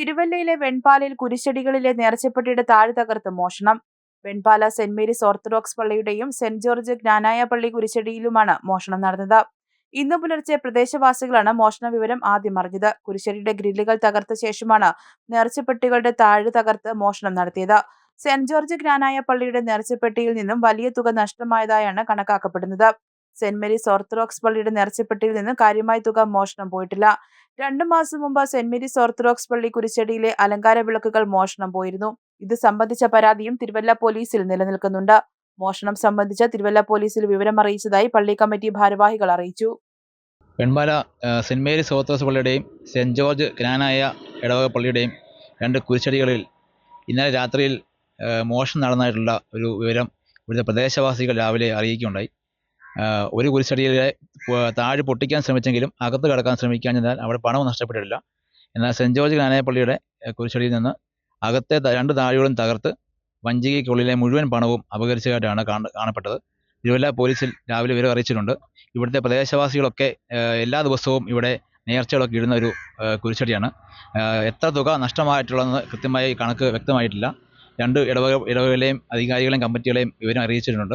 തിരുവല്ലയിലെ വെൺപാലയിൽ കുരിശടികളിലെ നേർച്ചപ്പെട്ടിയുടെ താഴ് തകർത്ത് മോഷണം. വെൺപാല സെന്റ് മേരീസ് ഓർത്തഡോക്സ് പള്ളിയുടെയും സെന്റ് ജോർജ് ജ്ഞാനായ പള്ളി കുരിശടിയിലുമാണ് മോഷണം നടന്നത്. ഇന്നു പുലർച്ചെ പ്രദേശവാസികളാണ് മോഷണ വിവരം ആദ്യം അറിഞ്ഞത്. കുരിശടിയുടെ ഗ്രില്ലുകൾ തകർത്ത ശേഷമാണ് നേർച്ചപ്പെട്ടികളുടെ താഴ് തകർത്ത് മോഷണം നടത്തിയത്. സെന്റ് ജോർജ് ഗ്രാനായ പള്ളിയുടെ നേർച്ചപ്പെട്ടിയിൽ നിന്നും വലിയ തുക നഷ്ടമായതായാണ് കണക്കാക്കപ്പെടുന്നത്. സെന്റ് മേരീസ് ഓർത്തഡോക്സ് പള്ളിയുടെ നേർച്ചപ്പെട്ടിയിൽ നിന്നും കാര്യമായ തുക മോഷണം പോയിട്ടില്ല. രണ്ടു മാസം മുമ്പ് സെന്റ് മേരീസ് ഓർത്തഡോക്സ് പള്ളി കുരിശടിയിലെ അലങ്കാര വിളക്കുകൾ മോഷണം പോയിരുന്നു. ഇത് സംബന്ധിച്ച പരാതിയും തിരുവല്ല പോലീസിൽ നിലനിൽക്കുന്നുണ്ട്. മോഷണം സംബന്ധിച്ച് തിരുവല്ല പോലീസിൽ വിവരം അറിയിച്ചതായി പള്ളി കമ്മിറ്റി ഭാരവാഹികൾ അറിയിച്ചു. പെൺമല സെന്റ് മേരീസ് ഓർത്തഡോക്സ് പള്ളിയുടെയും സെന്റ് ജോർജ് ജ്ഞാനായ ഇടവക പള്ളിയുടെയും രണ്ട് കുരിശടികളിൽ ഇന്നലെ രാത്രിയിൽ മോഷണം നടന്നതായിട്ടുള്ള ഒരു വിവരം ഇവിടുത്തെ പ്രദേശവാസികൾ രാവിലെ അറിയിക്കുകയുണ്ടായി. ഒരു കുരിശടിയിലെ താഴെ പൊട്ടിക്കാൻ ശ്രമിച്ചെങ്കിലും അകത്ത് കടക്കാൻ ശ്രമിക്കാഞ്ഞതിനാൽ അവിടെ പണവും നഷ്ടപ്പെട്ടിട്ടില്ല. എന്നാൽ സെന്റ് ജോർജ് ജ്ഞാനായ പള്ളിയുടെ കുരിശടിയിൽ നിന്ന് അകത്തെ രണ്ട് താഴികളും തകർത്ത് വഞ്ചികയ്ക്കുള്ളിലെ മുഴുവൻ പണവും അപകരിച്ചതായിട്ടാണ് കാണ- കാണപ്പെട്ടത്. തിരുവല്ല പോലീസിൽ രാവിലെ വിവരം അറിയിച്ചിട്ടുണ്ട്. ഇവിടുത്തെ പ്രദേശവാസികളൊക്കെ എല്ലാ ദിവസവും ഇവിടെ നേർച്ചകളൊക്കെ ഇടുന്ന ഒരു കുരിശടിയാണ്. എത്ര തുക നഷ്ടമായിട്ടുള്ളതെന്ന് കൃത്യമായി കണക്ക് വ്യക്തമായിട്ടില്ല. രണ്ട് ഇടവക ഇടവകകളെയും അധികാരികളെയും കമ്മിറ്റികളെയും വിവരം അറിയിച്ചിട്ടുണ്ട്.